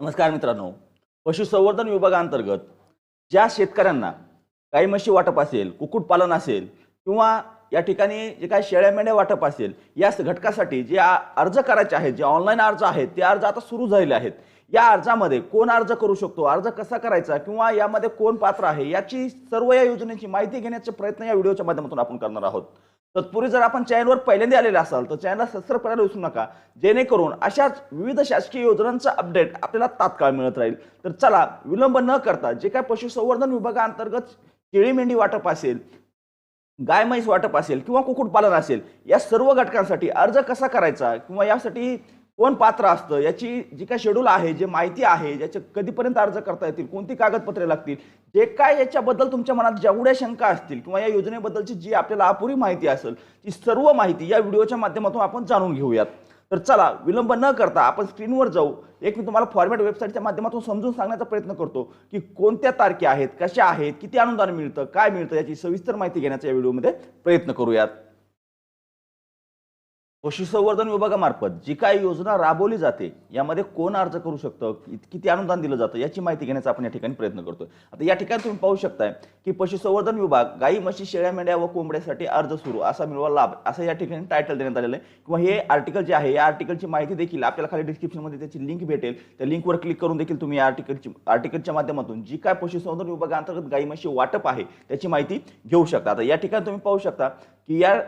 नमस्कार मित्रांनो. पशुसंवर्धन विभागाअंतर्गत ज्या शेतकऱ्यांना गाई म्हशी वाटप असेल कुक्कुटपालन असेल किंवा या ठिकाणी जे काही शेळ्या मेंढ्या वाटप असेल या घटकासाठी जे आ- अर्ज करायचे आहेत जे ऑनलाईन अर्ज आहेत ते अर्ज आता सुरू झालेले आहेत. या अर्जामध्ये कोण अर्ज करू शकतो अर्ज कसा करायचा किंवा यामध्ये कोण पात्र आहे याची सर्व या योजनेची माहिती घेण्याचे प्रयत्न या व्हिडिओच्या माध्यमातून आपण करणार आहोत. तत्पूर्वी जर आपण चॅनलवर पहिल्यांदा आलेले असाल तर चॅनलला सबस्क्राईब करायला विसरू नका. जेणेकरून अशाच विविध शासकीय योजनांचा अपडेट आपल्याला तात्काळ मिळत राहील. तर चला विलंब न करता जे काय पशुसंवर्धन विभागाअंतर्गत शेळी मेंढी वाटप असेल गाय म्हैस वाटप असेल किंवा कुक्कुटपालन असेल या सर्व घटकांसाठी अर्ज कसा करायचा किंवा यासाठी कोण पात्र असतं? याची जी काय शेड्यूल आहे जे माहिती आहे ज्याचे कधीपर्यंत अर्ज करता येतील कोणती कागदपत्रे लागतील जे काय याच्याबद्दल तुमच्या मनात जेवढ्या शंका असतील किंवा या योजनेबद्दलची जी आपल्याला अपुरी माहिती असेल ती सर्व माहिती या व्हिडिओच्या माध्यमातून आपण जाणून घेऊयात. तर चला विलंब न करता आपण स्क्रीनवर जाऊ. एक मी तुम्हाला फॉर्मॅट वेबसाईटच्या माध्यमातून समजून सांगण्याचा प्रयत्न करतो की कोणत्या तारखे आहेत कशा आहेत किती अनुदान मिळतं काय मिळतं याची सविस्तर माहिती घेण्याचा या व्हिडिओमध्ये प्रयत्न करूयात. पशुसंवर्धन विभागामार्फत जी काही योजना राबवली जाते यामध्ये कोण अर्ज करू शकतं किती अनुदान दिलं जातं याची माहिती घेण्याचा आपण या ठिकाणी प्रयत्न करतो आता या ठिकाणी तुम्ही पाहू शकताय की पशुसंवर्धन विभाग गाई म्हशी शेळ्या मेंढ्या व कोंबड्यासाठी अर्ज सुरू असा मिळवा लाभ असं या ठिकाणी टायटल देण्यात आलेलं आहे. किंवा हे आर्टिकल जे आहे या आर्टिकलची माहिती देखील आपल्याला खाली डिस्क्रिप्शनमध्ये त्याची लिंक भेटेल. त्या लिंकवर क्लिक करून देखील तुम्ही या आर्टिकलची आर्टिकलच्या माध्यमातून जी काय पशुसंवर्धन विभागाअंतर्गत गाई म्हशी वाटप आहे त्याची माहिती घेऊ शकता. आता या ठिकाणी तुम्ही पाहू शकता की या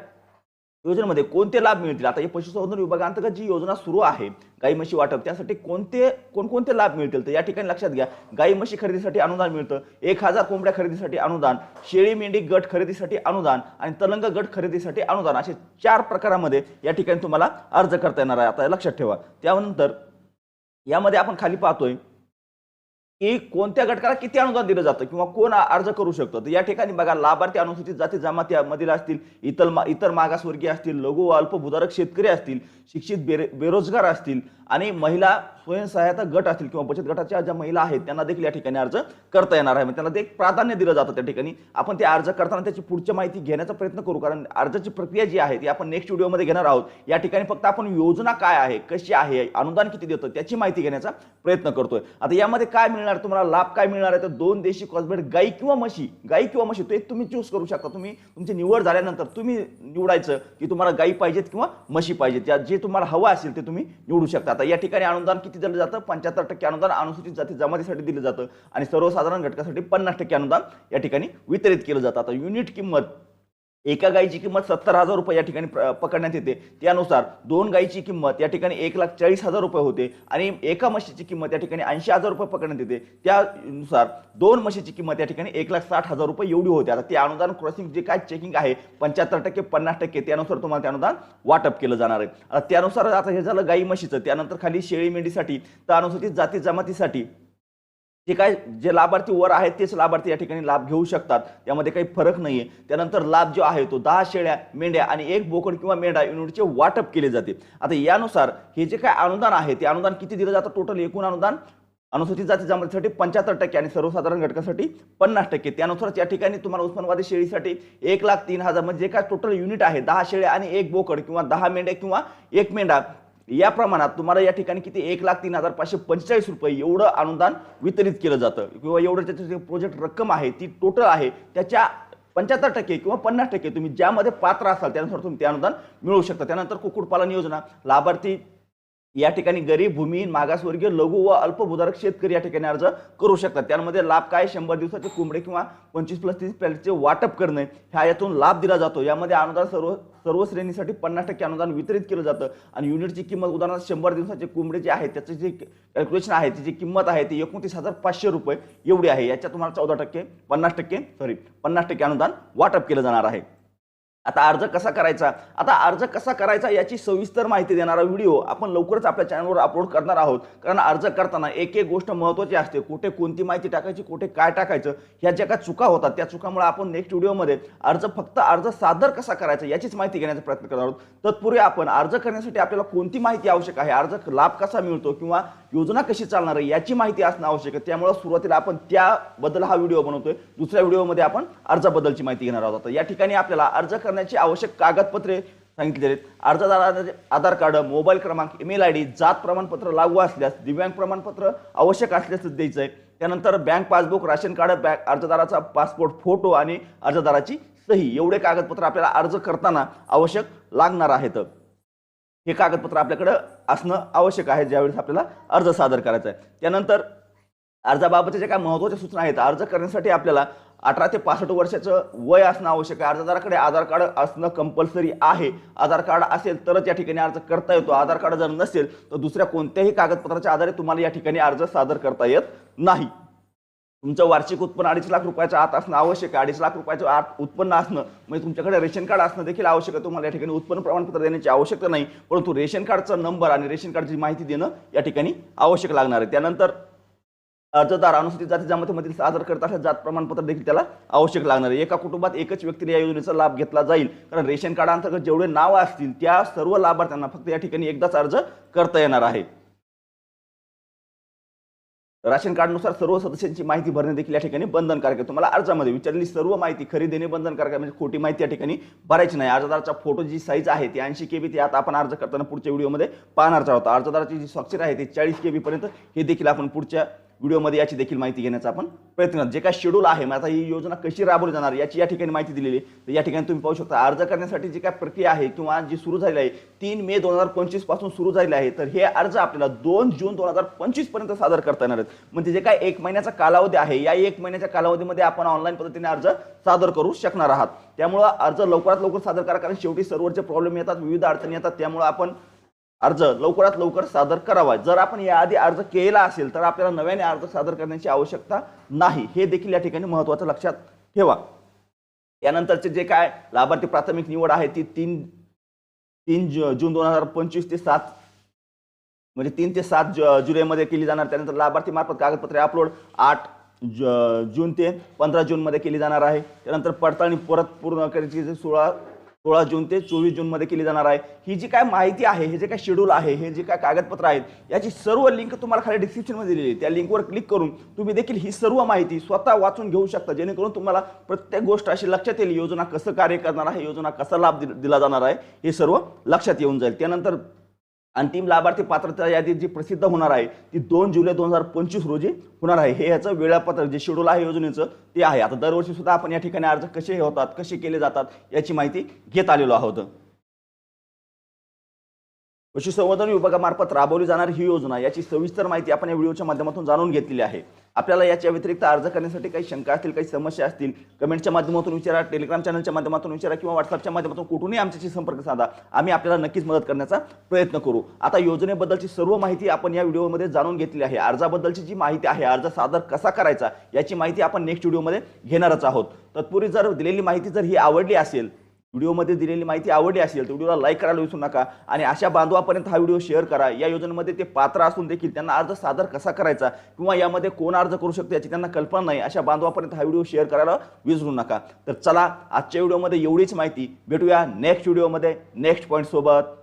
योजनेमध्ये कोणते लाभ मिळतील? आता हे पशुसंवर्धन विभागांतर्गत जी योजना सुरू आहे गाई म्हशी वाटप त्यासाठी कोणते कोणकोणते लाभ मिळतील? तर या ठिकाणी लक्षात घ्या गाई म्हशी खरेदीसाठी अनुदान मिळतं एक हजार कोंबड्या खरेदीसाठी अनुदान शेळी मेंढी गट खरेदीसाठी अनुदान आणि तलंग गट खरेदीसाठी अनुदान असे चार प्रकारामध्ये या ठिकाणी तुम्हाला अर्ज करता येणार आहे. आता लक्षात ठेवा. त्यानंतर यामध्ये आपण खाली पाहतोय की कोणत्या घटकाला किती अनुदान दिलं जातं किंवा कोण अर्ज करू शकतो? तर या ठिकाणी बघा लाभार्थी अनुसूचित जाती जमातीमधील असतील इतर मा- इतर मागासवर्गीय असतील लघु अल्पभूधारक शेतकरी असतील शिक्षित बेरे बेरोजगार असतील आणि महिला स्वयंसहायता गट असतील किंवा बचत गटाच्या ज्या महिला आहेत त्यांना देखील या ठिकाणी अर्ज करता येणार आहे. म्हणजे त्यांना ते प्राधान्य दिलं जातं त्या ठिकाणी. आपण ते अर्ज करताना त्याची पुढची माहिती घेण्याचा प्रयत्न करू कारण अर्जाची प्रक्रिया जी आहे ती आपण नेक्स्ट व्हिडिओमध्ये घेणार आहोत. या ठिकाणी फक्त आपण योजना काय आहे कशी आहे अनुदान किती देतं त्याची माहिती घेण्याचा प्रयत्न करतोय. आता यामध्ये काय मिळणार तुम्हाला लाभ काय मिळणार आहे तर दोन देशी कॉस्मेट गाई किंवा म्हशी. गाई किंवा म्हशी तो तुम्ही चूज करू शकता. तुम्ही तुमची निवड झाल्यानंतर तुम्ही निवडायचं की तुम्हाला गाई पाहिजेत किंवा म्हशी पाहिजेत. या जे तुम्हाला हवं असेल ते तुम्ही निवडू शकता. आता या ठिकाणी अनुदान किती दिलं जातं? पंच्याहत्तर टक्के अनुदान अनुसूचित जाती जमातीसाठी दिलं जातं. आणि सर्वसाधारण घटकासाठी पन्नास टक्के अनुदान या ठिकाणी वितरित केलं जातं. आता युनिट किंमत एका गायीची किंमत सत्तर हजार रुपये या ठिकाणी पकडण्यात येते. त्यानुसार दोन गायीची किंमत या ठिकाणी एक लाख चाळीस हजार रुपये होते आणि एका म्हशीची किंमत या ठिकाणी ऐंशी हजार रुपये पकडण्यात येते. त्यानुसार दोन म्हशीची किंमत या ठिकाणी एक लाख साठ हजार रुपये एवढी होते. आता ते अनुदान क्रॉसिंग जे काय चेकिंग आहे पंच्याहत्तर टक्के पन्नास टक्के त्यानुसार तुम्हाला ते अनुदान वाटप केलं जाणार आहे. त्यानुसार आता हे झालं गाई म्हशीचं. त्यानंतर खाली शेळी मेंढीसाठी तर अनुसूचित जाती जमातीसाठी जे काय जे लाभार्थी वर आहेत तेच लाभार्थी या ठिकाणी लाभ घेऊ शकतात. त्यामध्ये काही फरक नाही आहे त्यानंतर लाभ जो आहे तो दहा शेळ्या मेंढ्या आणि एक बोकड किंवा मेंढा युनिटचे वाटप केले जाते. आता यानुसार हे जे काय अनुदान आहे ते अनुदान किती दिलं जातं टोटल एकूण अनुदान? अनुसूचित जाती जमातीसाठी पंच्याहत्तर टक्के आणि सर्वसाधारण घटकासाठी पन्नास टक्के. त्यानुसारच या ठिकाणी तुम्हाला उस्मानवादी शेळीसाठी एक लाख तीन हजार म्हणजे जे काय टोटल युनिट आहे दहा शेळ्या आणि एक बोकड किंवा दहा मेंढ्या किंवा एक मेंढा या प्रमाणात तुम्हाला या ठिकाणी किती? एक लाख तीन हजार पाचशे पंचेचाळीस रुपये एवढं अनुदान वितरित केलं जातं. किंवा एवढं त्याचं प्रोजेक्ट रक्कम आहे ती टोटल आहे त्याच्या पंच्याहत्तर टक्के किंवा पन्नास टक्के तुम्ही ज्यामध्ये पात्र असाल त्यानुसार तुम्ही ते अनुदान मिळवू शकता. त्यानंतर कुक्कुटपालन योजना लाभार्थी या ठिकाणी गरीब भूमिहीन मागासवर्गीय लघु व अल्पभूधारक शेतकरी या ठिकाणी अर्ज करू शकतात. त्यामध्ये लाभ काय? शंभर दिवसाचे कोंबडे किंवा पंचवीस प्लस तीस प्लॅटचे वाटप करणे ह्या यातून लाभ दिला जातो. यामध्ये अनुदान सर्व सर्व श्रेणीसाठी पन्नास टक्के अनुदान वितरित केलं जातं आणि युनिटची किंमत उदाहरणार्थ शंभर दिवसाचे कोंबडे जे आहे त्याचं जे कॅल्क्युलेशन आहे त्याची किंमत आहे ती एकोणतीस हजार पाचशे रुपये एवढी आहे. याच्यात तुम्हाला चौदा टक्के पन्नास टक्के सॉरी पन्नास टक्के अनुदान वाटप केलं जाणार आहे. आता अर्ज कसा करायचा? आता अर्ज कसा करायचा याची सविस्तर माहिती देणारा व्हिडिओ आपण लवकरच आपल्या चॅनलवर अपलोड करणार आहोत. कारण अर्ज करताना एक एक गोष्ट महत्त्वाची असते. कुठे कोणती माहिती टाकायची कुठे काय टाकायचं ह्या ज्या काय चुका होतात त्या चुकामुळे आपण नेक्स्ट व्हिडिओमध्ये अर्ज फक्त अर्ज सादर कसा करायचा याचीच माहिती घेण्याचा प्रयत्न करणार आहोत. तत्पूर्वी आपण अर्ज करण्यासाठी आपल्याला कोणती माहिती आवश्यक आहे? अर्ज लाभ कसा मिळतो किंवा योजना कशी चालणार आहे याची माहिती असणं आवश्यक आहे. त्यामुळे सुरुवातीला आपण त्याबद्दल हा व्हिडिओ बनवतोय. दुसऱ्या व्हिडिओमध्ये आपण अर्जाबद्दलची माहिती घेणार आहोत. या ठिकाणी आपल्याला अर्ज करण्याची आवश्यक कागदपत्रे सांगितलेले आहेत. अर्जदाराचे आधार कार्ड मोबाईल क्रमांक ईमेल आय डी जात प्रमाणपत्र लागू असल्यास दिव्यांग प्रमाणपत्र आवश्यक असल्यास द्यायचं आहे. त्यानंतर bank passbook ration card bank अर्जदाराचा passport photo आणि अर्जदाराची सही एवढे कागदपत्र आपल्याला अर्ज करताना आवश्यक लागणार आहेत. हे कागदपत्र आपल्याकडं असणं आवश्यक आहे ज्यावेळेस आपल्याला अर्ज सादर करायचा आहे. त्यानंतर अर्जाबाबतच्या ज्या काय महत्त्वाच्या सूचना आहेत अर्ज करण्यासाठी आपल्याला अठरा ते पासष्ट वर्षाचं वय असणं आवश्यक आहे. अर्जदाराकडे आधार कार्ड असणं कंपल्सरी आहे. आधार कार्ड असेल तरच या ठिकाणी अर्ज करता येतो. आधार कार्ड जर नसेल तर दुसऱ्या कोणत्याही कागदपत्राच्या आधारे तुम्हाला या ठिकाणी अर्ज सादर करता येत नाही. तुमचं वार्षिक उत्पन्न अडीच लाख रुपयाच्या आत असणं आवश्यक आहे. अडीच लाख रुपयाचं आत उत्पन्न असणं म्हणजे तुमच्याकडे रेशन कार्ड असणं देखील आवश्यक आहे. तुम्हाला या ठिकाणी उत्पन्न प्रमाणपत्र देण्याची आवश्यकता नाही परंतु रेशन कार्डचा नंबर आणि रेशन कार्डची माहिती देणं या ठिकाणी आवश्यक लागणार आहे. त्यानंतर अर्जदार अनुसूचित जाती जमातीमधील सादर करत असल्यास जात प्रमाणपत्र देखील त्याला आवश्यक लागणार आहे. एका कुटुंबात एकच व्यक्तीने या योजनेचा लाभ घेतला जाईल. कारण रेशन कार्ड अंतर्गत जेवढे नाव असतील त्या सर्व लाभार्थ्यांना फक्त या ठिकाणी एकदाच अर्ज करता येणार आहे. राशन कार्डनुसार सर्व सदस्यांची माहिती भरणे देखील या ठिकाणी बंधनकारक आहे. तुम्हाला अर्जामध्ये विचारलेली सर्व माहिती खरी देणे बंधनकारक आहे. म्हणजे खोटी माहिती या ठिकाणी भरायची नाही. अर्जदाराचा फोटो जी साईज आहे ती ऐंशी के बी ती आता आपण अर्ज करताना पुढच्या व्हिडिओमध्ये पाहणार आहोत. अर्जदाराची जी स्वाक्षर आहे ती चाळीस के पर्यंत हे देखील आपण पुढच्या व्हिडिओमध्ये याची देखील माहिती घेण्याचा आपण प्रयत्न करतो जे काय शेड्यूल आहे मग आता ही योजना कशी राबवली जाणार याची या ठिकाणी माहिती दिलेली आहे. तर या ठिकाणी तुम्ही पाहू शकता अर्ज करण्यासाठी जी काय प्रक्रिया आहे किंवा जी सुरू झालेली आहे तीन मे दोन हजार पंचवीसपासून सुरू झालेली आहे. तर हे अर्ज आपल्याला दोन जून दोन हजार पंचवीसपर्यंत सादर करता येणार आहेत. म्हणजे जे काय एक महिन्याचा कालावधी आहे या एक महिन्याच्या कालावधीमध्ये आपण ऑनलाईन पद्धतीने अर्ज सादर करू शकणार आहात. त्यामुळं अर्ज लवकरात लवकर सादर करा कारण शेवटी सर्व्हरचे प्रॉब्लेम येतात विविध अडचणी येतात. त्यामुळं आपण अर्ज लवकरात लवकर सादर करावा. जर आपण याआधी अर्ज केला असेल तर आपल्याला नव्याने अर्ज सादर करण्याची आवश्यकता नाही. हे देखील या ठिकाणी महत्त्वाचं लक्षात ठेवा. यानंतरचे जे काय लाभार्थी प्राथमिक निवड आहे ती तीन तीन जून दोन हजार पंचवीस ते सात म्हणजे तीन ते सात जुलैमध्ये केली जाणार. त्यानंतर लाभार्थी मार्फत कागदपत्रे अपलोड आठ ज- जून ते पंधरा जूनमध्ये केली जाणार आहे. त्यानंतर पडताळणी परत पूर्ण करायची सोळा सोळा जून ते चोवीस जूनमध्ये केली जाणार आहे. ही जी काय माहिती आहे हे जे काय शेड्यूल आहे हे जे काय कागदपत्र आहेत याची सर्व लिंक तुम्हाला खाली डिस्क्रिप्शनमध्ये दिलेली आहे. त्या लिंकवर क्लिक करून तुम्ही देखील ही सर्व माहिती स्वतः वाचून घेऊ शकता. जेणेकरून तुम्हाला प्रत्येक गोष्ट अशी लक्षात येईल योजना कसं कार्य करणार आहे योजना कसा लाभ दिला जाणार आहे हे सर्व लक्षात येऊन जाईल. त्यानंतर अंतिम लाभार्थी पात्रता यादी जी प्रसिद्ध होणार आहे ती दोन जुलै दोन हजार पंचवीस रोजी होणार आहे. हे याचं वेळापत्रक जे शेड्यूल आहे योजनेचं ते आहे. आता दरवर्षी सुद्धा आपण या ठिकाणी अर्ज कसे होतात कसे केले जातात याची माहिती घेत आलेलो आहोत. पशुसंवर्धन विभागामार्फत राबवली जाणारी ही योजना याची सविस्तर माहिती आपण या व्हिडिओच्या माध्यमातून जाणून घेतलेली आहे. आपल्याला याच्या व्यतिरिक्त अर्ज करण्यासाठी काही शंका असतील काही समस्या असतील कमेंटच्या माध्यमातून विचारा टेलिग्राम चॅनलच्या माध्यमातून विचारा किंवा व्हॉट्सअपच्या माध्यमातून कुठूनही आमच्याशी संपर्क साधा. आम्ही आपल्याला नक्कीच मदत करण्याचा प्रयत्न करू. आता योजनेबद्दलची सर्व माहिती आपण या व्हिडिओमध्ये जाणून घेतली आहे. अर्जाबद्दलची जी माहिती आहे अर्ज सादर कसा करायचा याची माहिती आपण नेक्स्ट व्हिडिओमध्ये घेणारच आहोत. तत्पूर्वी जर दिलेली माहिती जर ही आवडली असेल व्हिडिओमध्ये दिलेली माहिती आवडली असेल तर व्हिडिओला लाईक करायला विसरू नका. आणि अशा बांधवापर्यंत हा व्हिडिओ शेअर करा. या योजनेमध्ये ते पात्र असून देखील त्यांना अर्ज सादर कसा करायचा किंवा यामध्ये कोण अर्ज करू शकतो याची त्यांना कल्पना नाही अशा बांधवापर्यंत हा व्हिडिओ शेअर करायला विसरू नका. तर चला आजच्या व्हिडिओमध्ये एवढीच माहिती. भेटूया नेक्स्ट व्हिडिओमध्ये नेक्स्ट पॉईंटसोबत